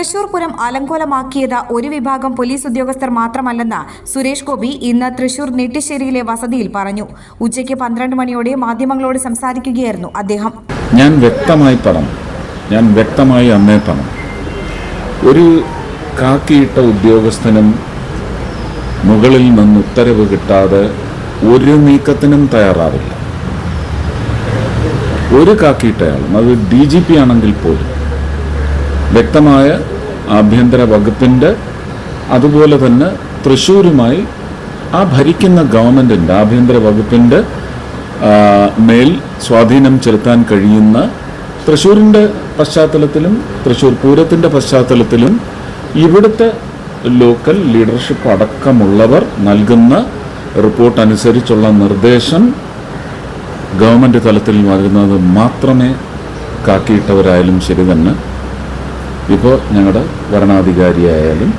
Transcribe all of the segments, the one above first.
തൃശൂർ പുരം അലങ്കോലമാക്കിയത് ഒരു വിഭാഗം പോലീസ് ഉദ്യോഗസ്ഥർ മാത്രമല്ലെന്ന് സുരേഷ് ഗോപി ഇന്ന് തൃശൂർ നെട്ടിശ്ശേരിയിലെ വസതിയിൽ പറഞ്ഞു. ഉച്ചയ്ക്ക് പന്ത്രണ്ട് മണിയോടെ മാധ്യമങ്ങളോട് സംസാരിക്കുകയായിരുന്നു അദ്ദേഹം. ഞാൻ വ്യക്തമായി പറഞ്ഞു ഞാൻ വ്യക്തമായി അന്നേ പറഞ്ഞു ഒരു കാക്കിയിട്ട ഉദ്യോഗസ്ഥനും മുകളിൽ നിന്ന് ഉത്തരവ് കിട്ടാതെ ഒരു നീക്കത്തിനും തയ്യാറാവില്ല. ഒരു കാക്കിയിട്ടയാളും അത് ഡി ജി പി ആണെങ്കിൽ പോലും വ്യക്തമായ ആഭ്യന്തര വകുപ്പിന്റെ അതുപോലെ തന്നെ തൃശ്ശൂരുമായി ആ ഭരിക്കുന്ന ഗവൺമെന്റിന്റെ ആഭ്യന്തര വകുപ്പിന്റെ മേൽ സ്വാധീനം ചെലുത്താൻ കഴിയുന്ന തൃശ്ശൂരിന്റെ പശ്ചാത്തലത്തിലും തൃശ്ശൂർ പൂരത്തിന്റെ പശ്ചാത്തലത്തിലും ഇവിടുത്തെ ലോക്കൽ ലീഡർഷിപ്പ് അടക്കമുള്ളവർ നൽകുന്ന റിപ്പോർട്ട് അനുസരിച്ചുള്ള നിർദ്ദേശം ഗവൺമെന്റ് തലത്തിൽ വരുന്നത് മാത്രമേ കാക്കിയിട്ടവരായാലും ശരി തന്നെ. ഇപ്പോൾ ഞങ്ങളുടെ ഭരണാധികാരിയായാലും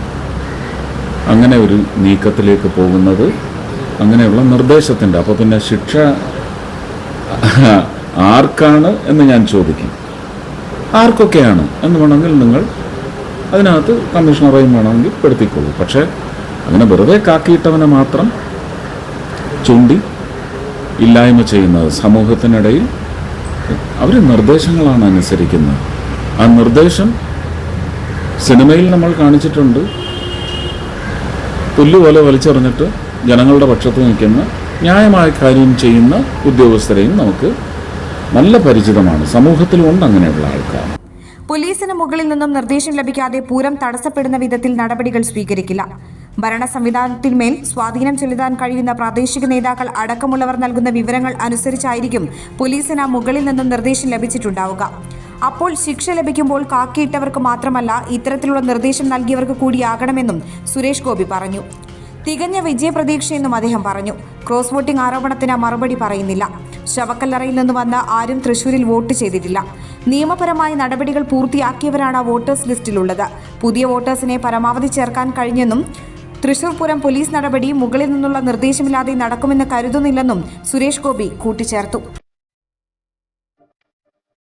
അങ്ങനെ ഒരു നീക്കത്തിലേക്ക് പോകുന്നത് അങ്ങനെയുള്ള നിർദ്ദേശത്തിന്റെ അപ്പോൾ പിന്നെ ശിക്ഷ ആർക്കാണ് എന്ന് ഞാൻ ചോദിക്കും. ആർക്കൊക്കെയാണ് എന്ന് വേണമെങ്കിൽ നിങ്ങൾ അതിനകത്ത് കമ്മീഷണറേയും വേണമെങ്കിൽ പെടുത്തിക്കൊള്ളൂ പക്ഷേ അങ്ങനെ വെറുതെ കാക്കിയിട്ടവനെ മാത്രം ചൂണ്ടി ഇല്ലായ്മ ചെയ്യുന്നത് സമൂഹത്തിനിടയിൽ അവർ നിർദ്ദേശങ്ങളാണ് അനുസരിക്കുന്നത്. ആ നിർദ്ദേശം സിനിമയിൽ നമ്മൾ കാണിച്ചിട്ടുണ്ട്. പുല്ലുപോലെ വലിച്ചെറിഞ്ഞിട്ട് ജനങ്ങളുടെ പക്ഷത്ത് നിൽക്കുന്ന ന്യായമായ കാര്യം ചെയ്യുന്ന ഉദ്യോഗസ്ഥരെയും നമുക്ക് നല്ല പരിചിതമാണ്. സമൂഹത്തിലുണ്ട് അങ്ങനെയുള്ള ആൾക്കാർ. പോലീസിന് മുകളിൽ നിന്നും നിർദ്ദേശം ലഭിക്കാതെ പൂരം തടസ്സപ്പെടുന്ന വിധത്തിൽ നടപടികൾ സ്വീകരിക്കില്ല. ഭരണ സംവിധാനത്തിന്മേൽ സ്വാധീനം ചെലുത്താൻ കഴിയുന്ന പ്രാദേശിക നേതാക്കൾ അടക്കമുള്ളവർ നൽകുന്ന വിവരങ്ങൾ അനുസരിച്ചായിരിക്കും പോലീസിന് മുകളിൽ നിന്നും നിർദ്ദേശം ലഭിച്ചിട്ടുണ്ടാവുക. അപ്പോൾ ശിക്ഷ ലഭിക്കുമ്പോൾ കാക്കിയിട്ടവർക്ക് മാത്രമല്ല ഇത്തരത്തിലുള്ള നിർദ്ദേശം നൽകിയവർക്ക് കൂടിയാകണമെന്നും സുരേഷ് ഗോപി പറഞ്ഞു. തികഞ്ഞ വിജയപ്രതീക്ഷയെന്നും അദ്ദേഹം പറഞ്ഞു. ക്രോസ് വോട്ടിംഗ് ആരോപണത്തിന് മറുപടി പറയുന്നില്ല. ശവക്കല്ലറയിൽ നിന്ന് വന്ന ആരും തൃശൂരിൽ വോട്ട് ചെയ്തിട്ടില്ല. നിയമപരമായ നടപടികൾ പൂർത്തിയാക്കിയവരാണ് വോട്ടേഴ്സ് ലിസ്റ്റിലുള്ളത്. പുതിയ വോട്ടേഴ്സിനെ പരമാവധി ചേർക്കാൻ കഴിഞ്ഞെന്നും തൃശൂർ പൂരം പോലീസ് നടപടി മുകളിൽ നിന്നുള്ള നിർദ്ദേശമില്ലാതെ നടക്കുമെന്ന് കരുതുന്നില്ലെന്നും സുരേഷ് ഗോപി കൂട്ടിച്ചേർത്തു.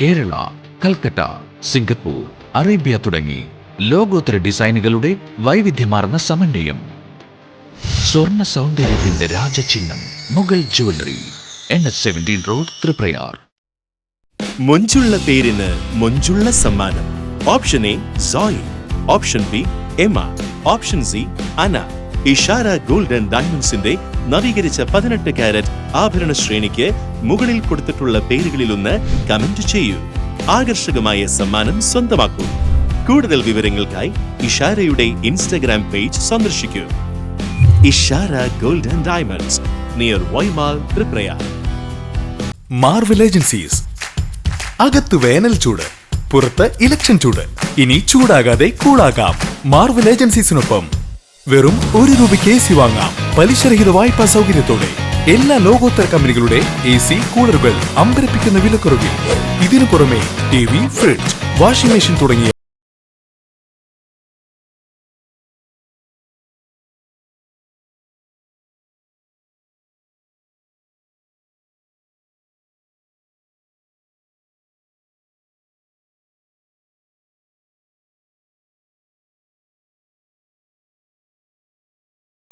കേരള കൽക്കട്ട സിംഗപ്പൂർ അറേബ്യ തുടങ്ങി ലോകോത്തര ഡിസൈനുകളുടെ വൈവിധ്യമാർന്ന സമന്വയം. സ്വർണ സൗന്ദര്യത്തിന്റെ രാജചിഹ്നം Mughal jewellery N S seventeen road Triprayar മൊഞ്ചുള്ള പേരിന് മൊഞ്ചുള്ള സമ്മാനം. ഓപ്ഷൻ എ സോയി ഓപ്ഷൻ ബി എമ. ഓപ്ഷൻ സി അന. ഇഷാര ഗോൾഡ് ആൻഡ് ഡയമണ്ട്സിന്റെ നവീകരിച്ച പതിനെട്ട് കാരറ്റ് ആഭരണ ശ്രേണിക്ക് മുകളിൽ കൊടുത്തിട്ടുള്ള പേരുകളിലൊന്ന് കമന്റ് ചെയ്യൂ. ആകർഷകമായ സമ്മാനം സ്വന്തമാക്കൂ. കൂടുതൽ വിവരങ്ങൾക്കായി ഇഷാരയുടെ ഇൻസ്റ്റഗ്രാം പേജ് സന്ദർശിക്കൂ. Ishara gold and diamonds near Y mall Triprayar Marvel agencies അകത്ത് വേനൽ ചൂട് പുറത്ത് ഇലക്ഷൻ ചൂട്. ഇനി ചൂടാകാതെ കൂളാകാം. മാർവൽ ഏജൻസീസിനൊപ്പം വെറും ഒരു രൂപയ്ക്ക് എ സി വാങ്ങാം. പലിശരഹിത വായ്പാ സൗകര്യത്തോടെ എല്ലാ ലോകോത്തര കമ്പനികളുടെ എ സി കൂളറുകൾ അമ്പരപ്പിക്കുന്ന വിലക്കുറവിൽ. ഇതിനു പുറമെ T V fridge washing machine തുടങ്ങിയ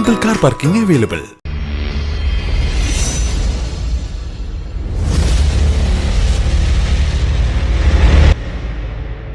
കാർ പാർക്കിംഗ് അവൈലബിൾ